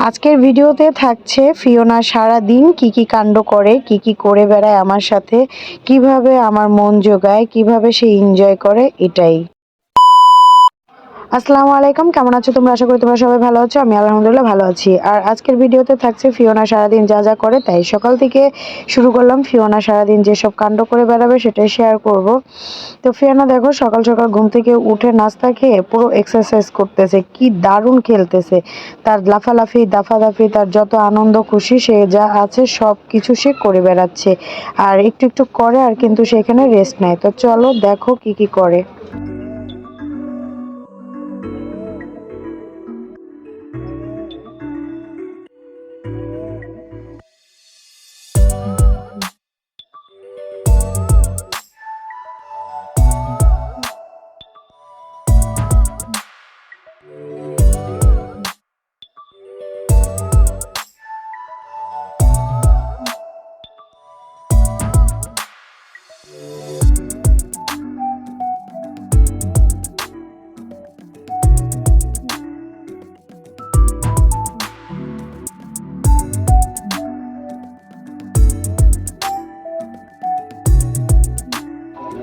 আজকের ভিডিওতে থাকছে ফিওনা সারা দিন কি কি কাণ্ড করে, কি কি করে বেড়ায় আমার সাথে, কীভাবে আমার মন জোগায়, কীভাবে সে এনজয় করে, এটাই। আসসালামু আলাইকুম, কেমন আছো তোমরা? আশা করি তোমরা সবাই ভালো আছো। আমি আলহামদুলিল্লাহ ভালো আছি। আর আজকের ভিডিওতে থাকছে ফিওনা সারাদিন যা যা করে, তাই সকাল থেকে শুরু করলাম ফিওনা সারাদিন যেসব কাণ্ড করে বেড়াবে সেটাই শেয়ার করব। তো ফিওনা, দেখো, সকাল সকাল ঘুম থেকে উঠে নাস্তা খেয়ে পুরো এক্সারসাইজ করতেছে। কি দারুণ খেলতেছে। তার লাফালাফি, দাফাদাফি, তার যত আনন্দ, খুশি, সে যা আছে সব কিছু সে করে বেড়াচ্ছে। আর একটু একটু করে, আর কিন্তু সেখানে রেস্ট নেয়। তো চলো দেখো কি কি করে।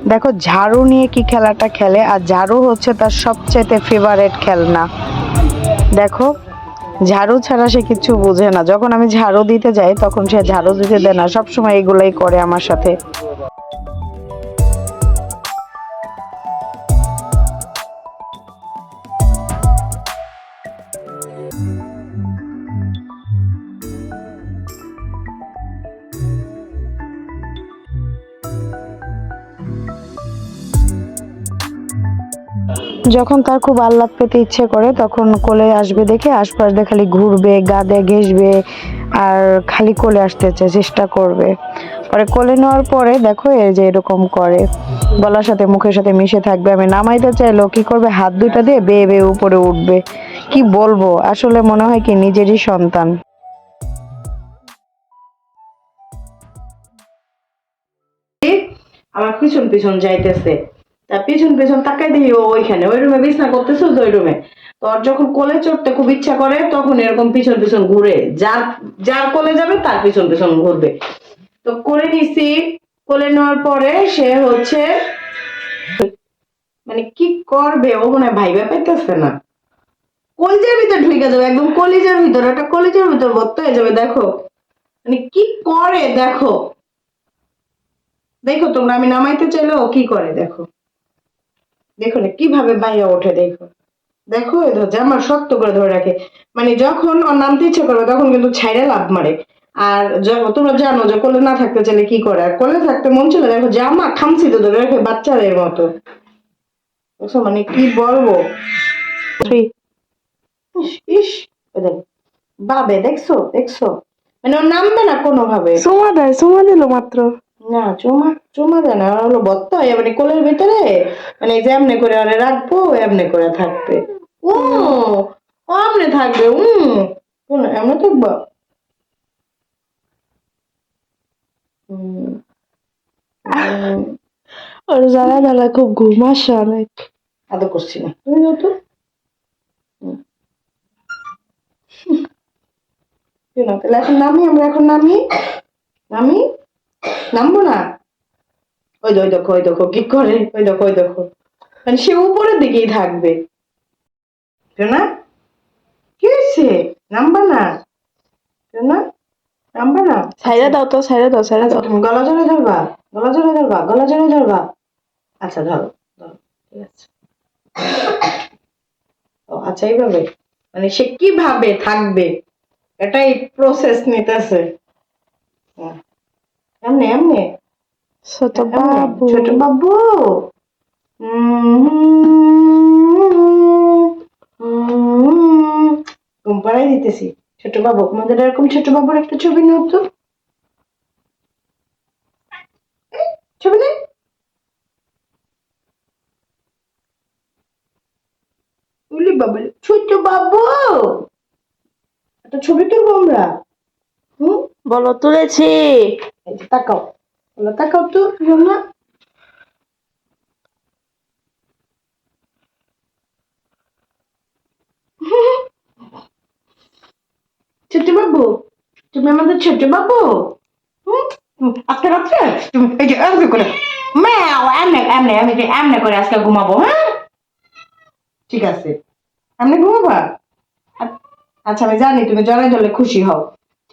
দেখো, ঝাড়ু নিয়ে কি খেলাটা খেলে, আর ঝাড়ু হচ্ছে তার সবচেয়ে ফেভারেট খেলনা। দেখো, ঝাড়ু ছাড়া সে কিছু বোঝে না। যখন আমি ঝাড়ু দিতে যাই, তখন সে ঝাড়ু দিতে দেয় না। সবসময় এগুলোই করে আমার সাথে। যখন তার খুব আহ্লাদ পেতে ইচ্ছে করে, তখন কোলে আসবে দেখে আশপাশ দিয়ে খালি ঘুরবে, গা দিয়ে ঘেসবে আর খালি কোলে আসতে চেষ্টা করবে। পরে কোলে নেওয়ার পরে দেখো এই যে এরকম করে। গলার সাথে মুখের সাথে মিশে থাকবে। আমি নামাইতে চাইলো কি করবে? হাত দুইটা দিয়ে বেয়ে বেয়ে উপরে উঠবে। কি বলব? আসলে মনে হয় কি নিজেরই সন্তান। আমার পিছন পিছন যাইতেছে। তা পিছন পিছন তাকাই দিই ওইখানে, ওই রুমে বিছনা করতেছে ওই রুমে? তোর যখন কোলে চড়তে খুব ইচ্ছা করে, তখন এরকম পিছন পিছন ঘুরে, যার যার কোলে যাবে তার পিছন পিছন ঘুরবে। তো কোলে নিছি, কোলে নেওয়ার পরে সে হচ্ছে মানে কি করবে? ও মনে হয় ভাইবা পাইতেছে না। কলিজার ভিতর ঢুকে যাবে, একদম কলিজার ভিতর, একটা কলিজার ভিতর ভর্ত হয়ে যাবে, দেখো। মানে কি করে, দেখো? দেখো তোমরা, আমি নামাইতে চাইলেও কি করে, দেখো। দেখো না কীভাবে বাইরে ওঠে দেখো দেখো জামা শক্ত করে ধরে রাখে। মানে যখন ওর নামতে ইচ্ছে করবে তখন কিন্তু ছাইরে লাভ মারে। আর তোমরা জানো যে কোলে না থাকতে চাইলে কি করে? আর কোলে থাকতে মন ছিল দেখো জামা খামছিতে ধরে রাখে বাচ্চাদের মতো। বুঝছ? মানে কি বলব? ইস। বাবে দেখছ দেখছ? মানে ও নামবে না কোনোভাবে। সোমা দেয় সোমা দিল মাত্র। না চুমা চুমা দেয় না হলো বত্ত মানে কোলের ভিতরে? মানে এই যে এমনি করে ওরে রাখব এমনি করে থাকবে। ও ও এমনি থাকবে উম এমনি থাকব। ওর জ্বালা জ্বালা খুব ঘুম আসে অনেক। আদর করছি না। তুমি যাও তো। তাহলে এখন নামি আমরা এখন নামি। নামি। নামবো না? ওই ওই দেখো ওই দেখো কি করে? ওই দেখো ওই দেখো। মানে সে উপরের দিকেই থাকবে। না কি হয়েছে? নামবা না। না নামবা না? ছাইরা দাও তো ছাইরা দাও ছাইরা আচ্ছা, তুমি গলা জড়ে ধরবা গলা জড়ে ধরবা গলা জড়ে ধরবা। আচ্ছা ধরো ধরো ঠিক আছে। ও আচ্ছা এইভাবে। মানে সে কীভাবে থাকবে? এটাই প্রসেস নিতেছে। হুম। এমনি এমনি। ছোট এমনি। বাবু। ছোট বাবু। ঘুম পাড়াই দিতেছি। ছোট বাবু আমাদের এরকম ছোট বাবুর একটা ছবি নাও তো। ছবি নেই? উলি বাবা ছোট বাবু! একটা ছবি তুলবো আমরা। হুম? বলো তুলেছি। তাকাও বলো তাকাও তো না বাবু তুমি আমাদের ছোট বাবু আজকে রাত্রে তুমি এই যে এমনি করে ম্যাও এমনি এমনি আমি যে এমনি করে আজকে ঘুমাবো হ্যাঁ ঠিক আছে এমনি ঘুমাবা আচ্ছা আমি জানি তুমি জলে জলে খুশি হও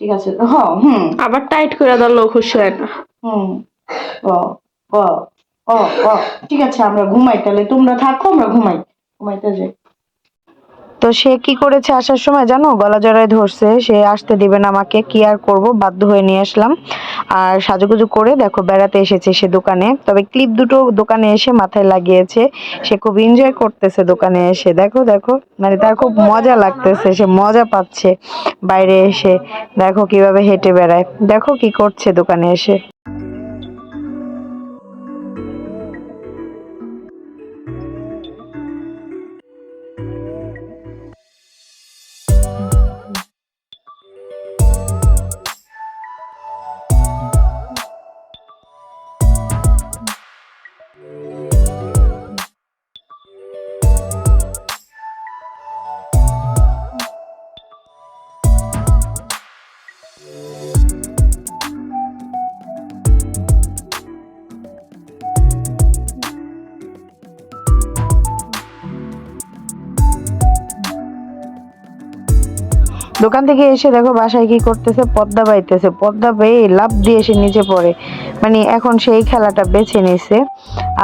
ঠিক আছে। হ হুম। আবার টাইট করে ধরলেও খুশি হয় না। হুম। ও ও ও ও ঠিক আছে আমরা ঘুমাই তাহলে। তোমরা থাকো আমরা ঘুমাই। ঘুমাইতে যাই। তো সে কি করেছে আসার সময় জানো? গলা জড়ায় ধরছে। সে আসতে দিবে না আমাকে। কি আর করব? বাধ্য হয়ে নিয়ে আসলাম। আর সাজুগুজু করে দেখো, বেড়াতে এসেছে সে দোকানে। তবে ক্লিপ দুটো দোকানে এসে মাথায় লাগিয়েছে। সে খুব এনজয় করতেছে দোকানে এসে। দেখো দেখো। মানে তার খুব মজা লাগতেছে। সে মজা পাচ্ছে বাইরে এসে। দেখো কীভাবে হেঁটে বেড়ায়। দেখো কি করছে দোকানে এসে। দোকান থেকে এসে দেখো বাসায় কি করতেছে, পদ্মা বাইতেছে। পদ্মা বেয়ে লাভ দিয়ে এসে নিচে পড়ে। মানে এখন সেই খেলাটা বেছে নিছে।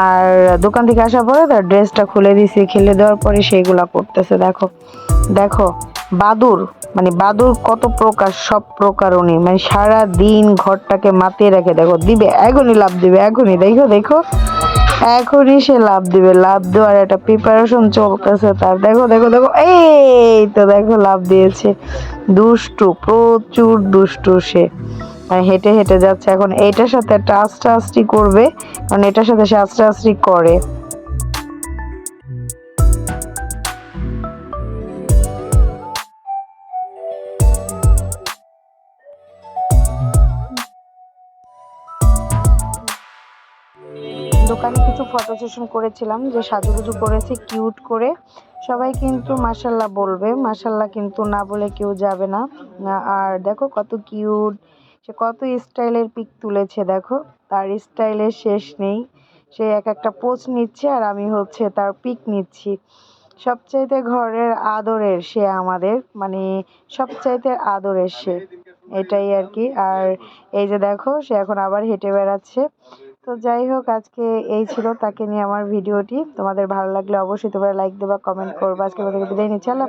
আর দোকান থেকে আসার পরে তার ড্রেসটা খুলে দিছি, খেলে দেওয়ার পরে সেইগুলা করতেছে। দেখো দেখো, বাদুর মানে বাদুর কত প্রকার, সব প্রকার উনি মানে সারা দিন ঘরটাকে মাতিয়ে রাখে দেখো, দিবে, এখনই লাভ দিবে, এখনই। দেখো দেখো। এখনই সে লাভ দিবে লাভ দেওয়ার একটা প্রিপারেশন চলতেছে তার। দেখো দেখো দেখো, এই তো দেখো লাভ দিয়েছে। দুষ্টু, প্রচুর দুষ্টু সে। হেঁটে হেঁটে যাচ্ছে। এখন এটার সাথে একটা আস্তে আস্তি করবে, কারণ এটার সাথে সে আস্তে আস্তি করে। দোকানে কিছু ফটো সেশন করেছিলাম, যে সাজুগুজু করেছি কিউট করে। সবাই কিন্তু মাসাল্লাহ বলবে মাসাল্লাহ কিন্তু না বলে কেউ যাবে না। আর দেখো কত কিউট সে কত স্টাইলের পিক তুলেছে, দেখো। তার স্টাইলের শেষ নেই। সে এক একটা পোজ নিচ্ছে আর আমি হচ্ছে তার পিক নিচ্ছি। সবচাইতে ঘরের আদরের সে আমাদের মানে সবচাইতে আদরের সে। এটাই আর কি। আর এই যে দেখো, সে এখন আবার হেঁটে বেড়াচ্ছে। তো যাই হোক, আজকে এই ছিল তাকে নিয়ে আমার ভিডিওটি। তোমাদের ভালো লাগলে অবশ্যই তোমরা লাইক দেবা কমেন্ট করবা। আজকে আমাদের বিদায় নিচ্ছি। আল্লাহ।